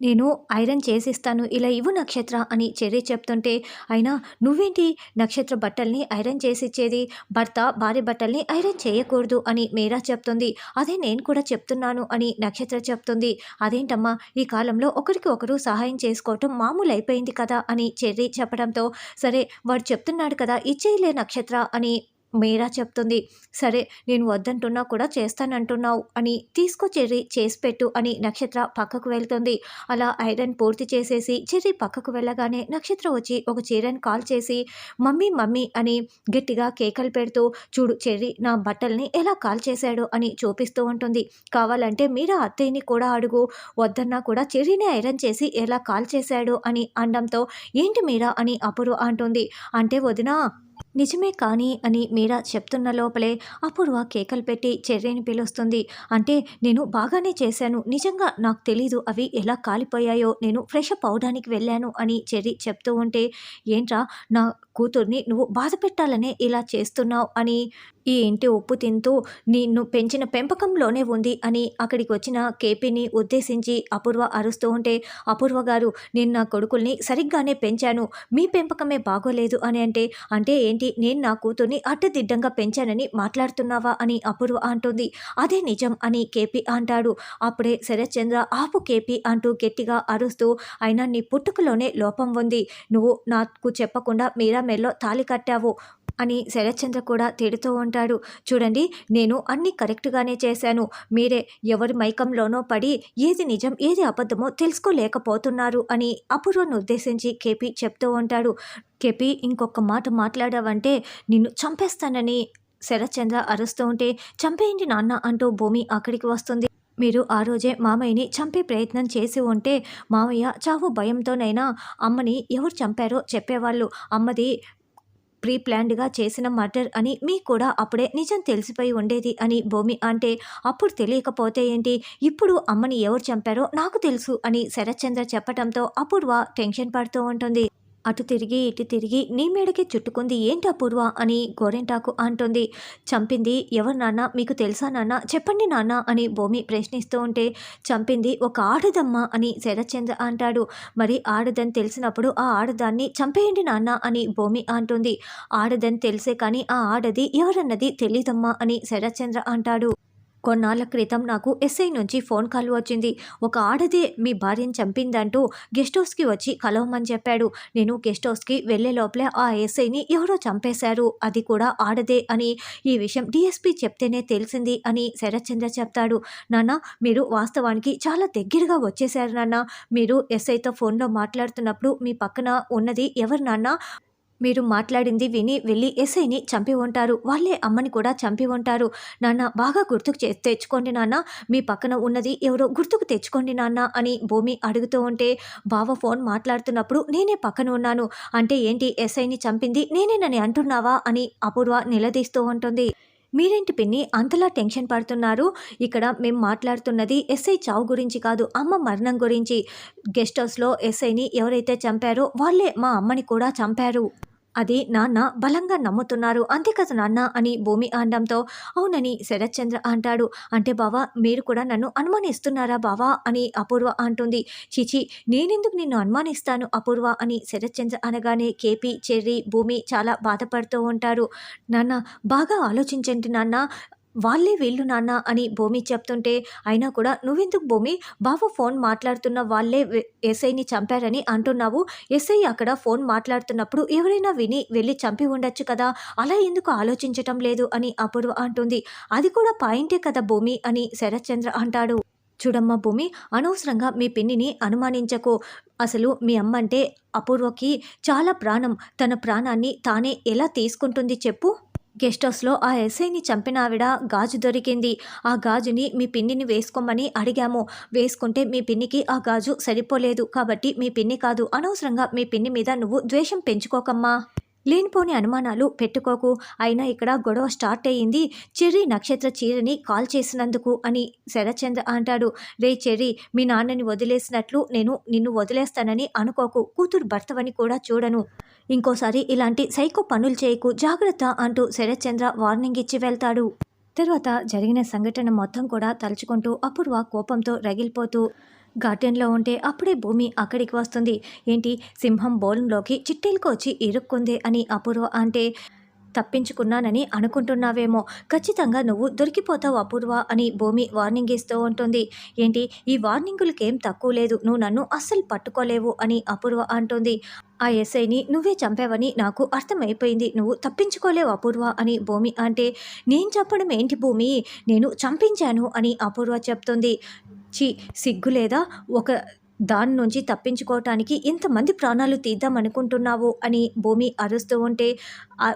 నేను ఐరన్ చేసిస్తాను ఇలా ఇవ్వు నక్షత్ర అని చెర్రీ చెప్తుంటే అయినా నువ్వేంటి నక్షత్ర బట్టల్ని ఐరన్ చేసిచ్చేది? భర్త భార్య బట్టల్ని ఐరన్ చేయకూడదు అని మీరా చెప్తుంది. అదే నేను కూడా చెప్తున్నాను అని నక్షత్ర చెప్తుంది. అదేంటమ్మా ఈ కాలంలో ఒకరికి ఒకరు సహాయం చేసుకోవటం మామూలు అయిపోయింది కదా అని చెర్రీ చెప్పడంతో సరే వాడు చెప్తున్నాడు కదా ఇచ్చేయలే నక్షత్ర అని మీరా చెప్తుంది. సరే నేను వద్దంటున్నా కూడా చేస్తానంటున్నావు అని తీసుకో చెర్రీ చేసి పెట్టు అని నక్షత్ర పక్కకు వెళ్తుంది. అలా ఐరన్ పూర్తి చేసేసి చెర్రీ పక్కకు వెళ్ళగానే నక్షత్ర వచ్చి ఒక చీరని కాల్ చేసి మమ్మీ మమ్మీ అని గట్టిగా కేకలు పెడుతూ చూడు చెర్రీ నా బట్టల్ని ఎలా కాల్ చేశాడు? అని చూపిస్తూ ఉంటుంది. కావాలంటే మీరా అత్తయ్యని కూడా అడుగు. వద్దన్నా కూడా చెర్రీని ఐరన్ చేసి ఎలా కాల్ చేశాడు? అని అనడంతో ఏంటి మీరా? అని అపూర్వ అంటుంది. అంటే వదినా నిజమే కానీ అని మీరా చెప్తున్న లోపలే అపూర్వ కేకలు పెట్టి చెర్రీని పిలుస్తుంది. అంటే నేను బాగానే చేశాను. నిజంగా నాకు తెలీదు అవి ఎలా కాలిపోయాయో. నేను ఫ్రెష్ అప్ అవడానికి వెళ్ళాను అని చెర్రీ చెప్తూ ఉంటే ఏంట్రా నా కూతుర్ని నువ్వు బాధ పెట్టాలనే ఇలా చేస్తున్నావు అని ఈ ఇంటి ఉప్పు తింటూ నిన్ను పెంచిన పెంపకంలోనే ఉంది అని అక్కడికి వచ్చిన కేపీని ఉద్దేశించి అపూర్వ అరుస్తూ ఉంటే అపూర్వ గారు నేను నా కొడుకుల్ని సరిగ్గానే పెంచాను. మీ పెంపకమే బాగోలేదు అని అంటే అంటే ఏంటి? నేను నా కూతుర్ని అడ్డదిడ్డంగా పెంచానని మాట్లాడుతున్నావా? అని అపూర్వ అంటుంది. అదే నిజం అని కేపీ అంటాడు. అప్పుడే శరత్చంద్ర ఆపు కేపీ అంటూ గట్టిగా అరుస్తూ అయినా నీ పుట్టుకలోనే లోపం ఉంది. నువ్వు నాకు చెప్పకుండా మీరా మెల్లో తాలి కట్టావు. అని శరత్చంద్ర కూడా తిడుతూ ఉంటాడు. చూడండి నేను అన్నీ కరెక్ట్గానే చేశాను. మీరే ఎవరి మైకంలోనో పడి ఏది నిజం ఏది అబద్ధమో తెలుసుకోలేకపోతున్నారు అని అపూర్వను ఉద్దేశించి కేపీ చెప్తూ ఉంటాడు. కేపీ ఇంకొక మాట మాట్లాడావంటే నిన్ను చంపేస్తానని శరత్చంద్ర అరుస్తూ ఉంటే చంపేయండి నాన్న అంటూ భూమి అక్కడికి వస్తుంది. మీరు ఆ రోజే మామయ్యని చంపే ప్రయత్నం చేసి ఉంటే మామయ్య చావు భయంతోనైనా అమ్మని ఎవరు చంపారో చెప్పేవాళ్ళు. అమ్మది ప్రీ ప్లాన్డ్గా చేసిన మర్డర్ అని మీకు కూడా అప్పుడే నిజం తెలిసిపోయి ఉండేది అని భూమి అంటే అప్పుడు తెలియకపోతే ఏంటి? ఇప్పుడు అమ్మని ఎవరు చంపారో నాకు తెలుసు అని శరత్చంద్ర చెప్పడంతో అపూర్వ టెన్షన్ పడుతూ ఉంటుంది. అటు తిరిగి ఇటు తిరిగి నీ మేడకి చుట్టుకుంది ఏంటి అపూర్వ అని గోరెంటాకు అంటుంది. చంపింది ఎవరు నాన్న? మీకు తెలుసా నాన్న? చెప్పండి నాన్న అని భూమి ప్రశ్నిస్తూ ఉంటే చంపింది ఒక ఆడదమ్మ అని శరత్చంద్ర అంటాడు. మరి ఆడదని తెలిసినప్పుడు ఆ ఆడదాన్ని చంపేయండి నాన్న అని భూమి అంటుంది. ఆడదని తెలిసే కానీ ఆ ఆడది ఎవరన్నది తెలీదమ్మా అని శరత్చంద్ర అంటాడు. కొన్నాళ్ళ క్రితం నాకు ఎస్ఐ నుంచి ఫోన్ కాల్ వచ్చింది. ఒక ఆడదే మీ భార్యను చంపిందంటూ గెస్ట్ హౌస్కి వచ్చి కలవమని చెప్పాడు. నేను గెస్ట్ హౌస్కి వెళ్ళే లోపలే ఆ ఎస్ఐని ఎవరో చంపేశారు. అది కూడా ఆడదే అని ఈ విషయం డిఎస్పీ చెప్తేనే తెలిసింది అని శరత్చంద్ర చెప్తాడు. నాన్న మీరు వాస్తవానికి చాలా దగ్గరగా వచ్చేశారు నాన్న. మీరు ఎస్ఐతో ఫోన్లో మాట్లాడుతున్నప్పుడు మీ పక్కన ఉన్నది ఎవరు నాన్న? మీరు మాట్లాడింది విని వెళ్ళి ఎస్ఐని చంపి ఉంటారు. వాళ్ళే అమ్మని కూడా చంపి ఉంటారు. నాన్న బాగా గుర్తుకు చే తెచ్చుకోండి నాన్న. మీ పక్కన ఉన్నది ఎవరో గుర్తుకు తెచ్చుకోండి నాన్న అని భూమి అడుగుతూ ఉంటే బావ ఫోన్ మాట్లాడుతున్నప్పుడు నేనే పక్కన ఉన్నాను. అంటే ఏంటి ఎస్ఐని చంపింది నేనేనని అంటున్నావా అని అపూర్వ నిలదీస్తూ ఉంటుంది. మీరేంటి పిన్ని అంతలా టెన్షన్ పడుతున్నారు? ఇక్కడ మేము మాట్లాడుతున్నది ఎస్ఐ చావు గురించి కాదు అమ్మ మరణం గురించి. గెస్ట్ హౌస్లో ఎస్ఐని ఎవరైతే చంపారో వాళ్ళే మా అమ్మని కూడా చంపారు. అది నాన్న బలంగా నమ్ముతున్నారు. అంతే కదా నాన్న అని భూమి అనడంతో అవునని శరత్చంద్ర అంటాడు. అంటే బావా మీరు కూడా నన్ను అనుమానిస్తున్నారా బావా? అని అపూర్వ అంటుంది. చిచి నేనెందుకు నిన్ను అనుమానిస్తాను అపూర్వ? అని శరత్చంద్ర అనగానే కేపీ చెర్రీ భూమి చాలా బాధపడుతూ ఉంటారు. నాన్న బాగా ఆలోచించండి నాన్న. వాళ్ళే వీళ్ళు నాన్న అని భూమి చెప్తుంటే అయినా కూడా నువ్వెందుకు భూమి? బావ ఫోన్ మాట్లాడుతున్న వాళ్ళే ఎస్ఐని చంపారని అంటున్నావు. ఎస్ఐ అక్కడ ఫోన్ మాట్లాడుతున్నప్పుడు ఎవరైనా విని వెళ్ళి చంపి ఉండొచ్చు కదా. అలా ఎందుకు ఆలోచించటం లేదు అని అపూర్వ అంటుంది. అది కూడా పాయింటే కదా భూమి అని శరత్చంద్ర అంటాడు. చూడమ్మా భూమి అనవసరంగా మీ పిన్నిని అనుమానించకు. అసలు మీ అమ్మ అంటే అపూర్వకి చాలా ప్రాణం. తన ప్రాణాన్ని తానే ఎలా తీసుకుంటుంది చెప్పు? గెస్ట్ హౌస్లో ఆ ఎస్ఐని చంపిన ఆవిడ గాజు దొరికింది. ఆ గాజుని మీ పిన్నిని వేసుకోమని అడిగాము. వేసుకుంటే మీ పిన్నికి ఆ గాజు సరిపోలేదు కాబట్టి మీ పిన్ని కాదు. అనవసరంగా మీ పిన్ని మీద నువ్వు ద్వేషం పెంచుకోకమ్మా. లేనిపోని అనుమానాలు పెట్టుకోకు. అయినా ఇక్కడ గొడవ స్టార్ట్ అయ్యింది. చెర్రీ నక్షత్ర చీరని కాల్ చేసినందుకు అని శరత్చంద్ర అంటాడు. రే చెర్రీ మీ నాన్నని వదిలేసినట్లు నేను నిన్ను వదిలేస్తానని అనుకోకు. కూతురు భర్తవని కూడా చూడను. ఇంకోసారి ఇలాంటి సైకో పనులు చేయకు. జాగ్రత్త అంటూ శరచంద్ర వార్నింగ్ ఇచ్చి వెళ్తాడు. తర్వాత జరిగిన సంఘటన మొత్తం కూడా తలుచుకుంటూ అపూర్వ కోపంతో రగిలిపోతూ గార్డెన్లో ఉంటే అప్పుడే భూమి అక్కడికి వస్తుంది. ఏంటి? సింహం బౌలంలోకి చిట్టేలకు వచ్చి ఇరుక్కుంది అని అపూర్వ అంటే తప్పించుకున్నానని అనుకుంటున్నావేమో. ఖచ్చితంగా నువ్వు దొరికిపోతావు అపూర్వ అని భూమి వార్నింగ్ ఇస్తూ ఉంటుంది. ఏంటి? ఈ వార్నింగులకేం తక్కువ లేదు. నువ్వు నన్ను అస్సలు పట్టుకోలేవు అని అపూర్వ అంటుంది. ఆ ఎస్ఐని నువ్వే చంపావని నాకు అర్థమైపోయింది. నువ్వు తప్పించుకోలేవు అపూర్వ అని భూమి అంటే నేను చెప్పడం ఏంటి భూమి? నేను చంపించాను అని అపూర్వ చెప్తుంది. చి సిగ్గు లేదా? ఒక దాని నుంచి తప్పించుకోవటానికి ఇంతమంది ప్రాణాలు తీద్దామనుకుంటున్నావు అని భూమి అరుస్తూ ఉంటే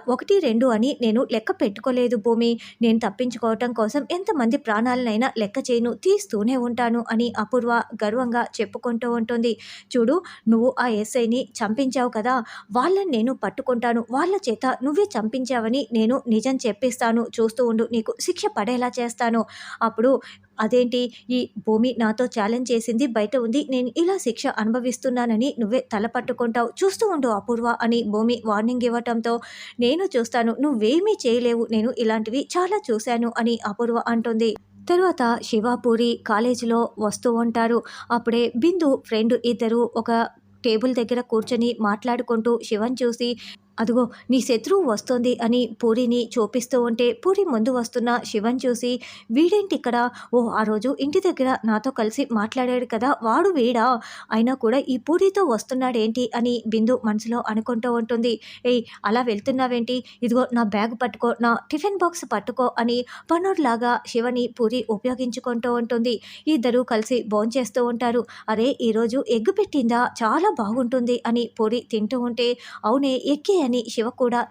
ఒకటి రెండు అని నేను లెక్క పెట్టుకోలేదు భూమి. నేను తప్పించుకోవటం కోసం ఎంతమంది ప్రాణాలనైనా లెక్క చేయను తీస్తూనే ఉంటాను అని అపూర్వ గర్వంగా చెప్పుకుంటూ ఉంటుంది. చూడు నువ్వు ఆ ఎస్ఐని చంపించావు కదా వాళ్ళని నేను పట్టుకుంటాను. వాళ్ళ చేత నువ్వే చంపించావని నేను నిజం చెప్పిస్తాను. చూస్తూ ఉండు నీకు శిక్ష పడేలా చేస్తాను. అప్పుడు అదేంటి? ఈ భూమి నాతో ఛాలెంజ్ చేసింది బయట ఉంది నేను ఇలా శిక్ష అనుభవిస్తున్నానని నువ్వే తల పట్టుకుంటావు చూస్తూ ఉండు అపూర్వ అని భూమి వార్నింగ్ ఇవ్వటంతో నేను చూస్తాను నువ్వేమీ చేయలేవు నేను ఇలాంటివి చాలా చూశాను అని అపూర్వ అంటుంది. తర్వాత శివాపూరి కాలేజీలో వస్తూ ఉంటారు. అప్పుడే బిందు ఫ్రెండ్ ఇద్దరు ఒక టేబుల్ దగ్గర కూర్చొని మాట్లాడుకుంటూ శివన్ చూసి అదిగో నీ శత్రువు వస్తుంది అని పూరిని చూపిస్తూ ఉంటే పూరి ముందు వస్తున్న శివన్ చూసి వీడేంటి ఇక్కడ ఓ ఆ రోజు ఇంటి దగ్గర నాతో కలిసి మాట్లాడాడు కదా వాడు వీడా? అయినా కూడా ఈ పూరితో వస్తున్నాడేంటి అని బిందు మనసులో అనుకుంటూ ఉంటుంది. ఏయ్ అలా వెళ్తున్నావేంటి? ఇదిగో నా బ్యాగ్ పట్టుకో నా టిఫిన్ బాక్స్ పట్టుకో అని పనుర్లాగా శివని పూరి ఉపయోగించుకుంటూ ఉంటుంది. ఇద్దరు కలిసి భోంచేస్తూ ఉంటారు. అరే ఈరోజు ఎగ్గు పెట్టిందా? చాలా బాగుంటుంది అని పూరి తింటూ ఉంటే అవునే ఎక్కి అని శివ కూడా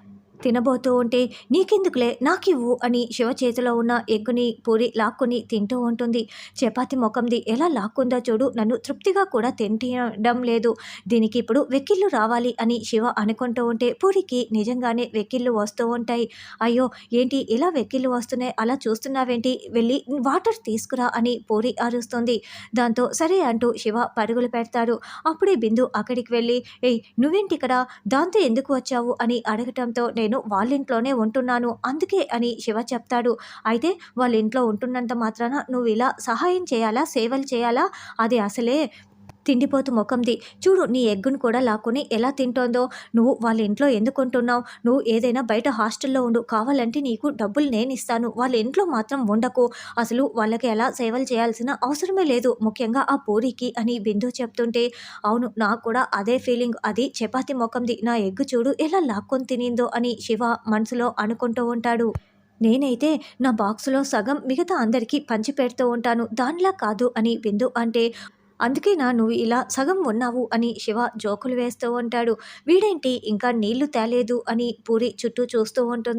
తినబోతూ ఉంటే నీకెందుకులే? నాకివ్వు అని శివ చేతిలో ఉన్న ఎగ్గుని పూరి లాక్కుని తింటూ ఉంటుంది. చపాతి ముఖంది ఎలా లాక్కుందో చూడు నన్ను తృప్తిగా కూడా తింటడం లేదు. దీనికి ఇప్పుడు వెక్కిళ్ళు రావాలి అని శివ అనుకుంటూ ఉంటే పూరికి నిజంగానే వెక్కిళ్ళు వస్తూ ఉంటాయి. అయ్యో ఏంటి ఇలా వెక్కిళ్ళు వస్తున్నాయి? అలా చూస్తున్నావేంటి? వెళ్ళి వాటర్ తీసుకురా అని పూరి అరుస్తుంది. దాంతో సరే అంటూ శివ పరుగులు పెడతారు అప్పుడే బిందు అక్కడికి వెళ్ళి ఏయ్ నువ్వేంటి ఇక్కడ దాంతో ఎందుకు వచ్చావు? అని అడగటంతో నేను నేను వాళ్ళ ఇంట్లోనే ఉంటున్నాను. అందుకే అని శివ చెప్తాడు. అయితే వాళ్ళ ఇంట్లో ఉంటున్నంత మాత్రాన నువ్వు ఇలా సహాయం చేయాలా? సేవలు చేయాలా? అది అసలే తిండిపోతు ముఖంది. చూడు నీ ఎగ్గును కూడా లాక్కుని ఎలా తింటోందో. నువ్వు వాళ్ళ ఇంట్లో ఎందుకు ఉంటున్నావు? నువ్వు ఏదైనా బయట హాస్టల్లో ఉండు. కావాలంటే నీకు డబ్బులు నేను ఇస్తాను. వాళ్ళ ఇంట్లో మాత్రం ఉండకు. అసలు వాళ్ళకి ఎలా సేవలు చేయాల్సిన అవసరమే లేదు. ముఖ్యంగా ఆ పూరికి అని బిందు చెప్తుంటే అవును నాకు కూడా అదే ఫీలింగ్. అది చపాతి ముఖంది. నా ఎగ్గు చూడు ఎలా లాక్కొని తినిందో అని శివ మనసులో అనుకుంటూ ఉంటాడు. నేనైతే నా బాక్సులో సగం మిగతా అందరికీ పంచి పెడుతూ ఉంటాను. దానిలా కాదు అని బిందు అంటే అందుకేనా నువ్వు ఇలా సగం ఉన్నావు అని శివ జోకులు వేస్తూ ఉంటాడు. వీడేంటి ఇంకా నీళ్ళు తేలేదు అని పూరి చుట్టూ చూస్తూ ఉంటుంది.